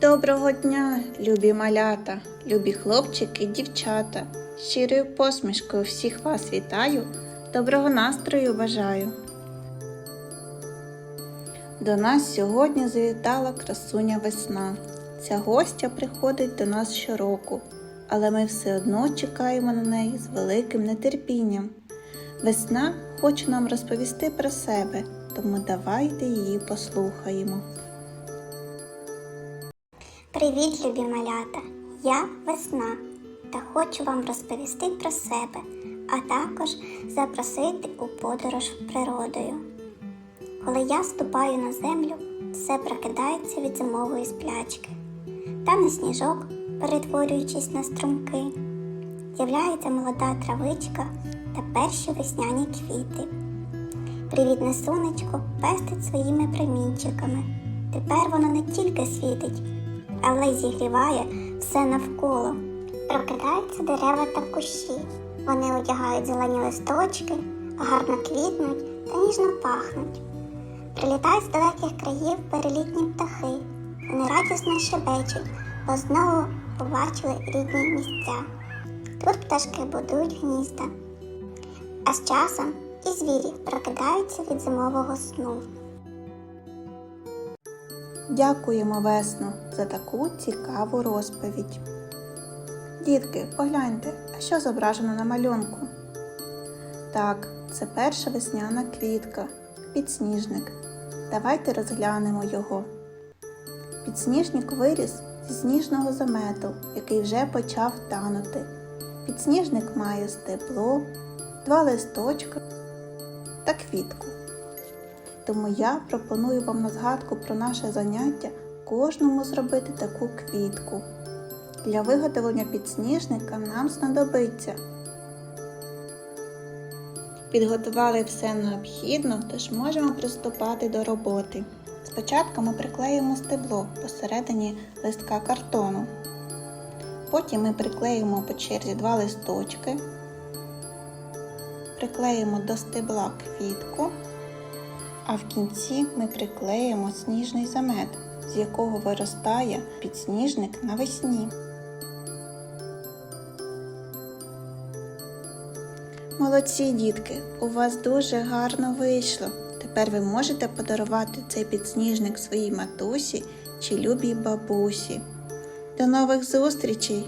Доброго дня, любі малята, любі хлопчики, дівчата. Щирою посмішкою всіх вас вітаю, доброго настрою бажаю. До нас сьогодні завітала красуня весна. Ця гостя приходить до нас щороку, але ми все одно чекаємо на неї з великим нетерпінням. Весна хоче нам розповісти про себе, тому давайте її послухаємо. Привіт, любі малята! Я весна та хочу вам розповісти про себе, а також запросити у подорож природою. Коли я ступаю на землю, все прокидається від зимової сплячки. Тане сніжок, перетворюючись на струмки, з'являється молода травичка та перші весняні квіти. Привітне сонечко пестить своїми промінчиками. Тепер воно не тільки світить, але зігріває все навколо. Прокидаються дерева та кущі. Вони одягають зелені листочки, гарно квітнуть та ніжно пахнуть. Прилітають з далеких країв перелітні птахи. Вони радісно щебечуть, бо знову побачили рідні місця. Тут пташки будують гнізда. А з часом і звірі прокидаються від зимового сну. Дякуємо весно за таку цікаву розповідь. Дітки, погляньте, а що зображено на малюнку? Так, це перша весняна квітка, підсніжник. Давайте розглянемо його. Підсніжник виріс зі сніжного замету, який вже почав танути. Підсніжник має стебло, два листочка та квітку. Тому я пропоную вам на згадку про наше заняття кожному зробити таку квітку. Для виготовлення підсніжника нам знадобиться. Підготували все необхідно, тож можемо приступати до роботи. Спочатку ми приклеїмо стебло посередині листка картону. Потім ми приклеїмо по черзі два листочки, приклеїмо до стебла квітку. А в кінці ми приклеїмо сніжний замет, з якого виростає підсніжник навесні. Молодці дітки, у вас дуже гарно вийшло. Тепер ви можете подарувати цей підсніжник своїй матусі чи любій бабусі. До нових зустрічей!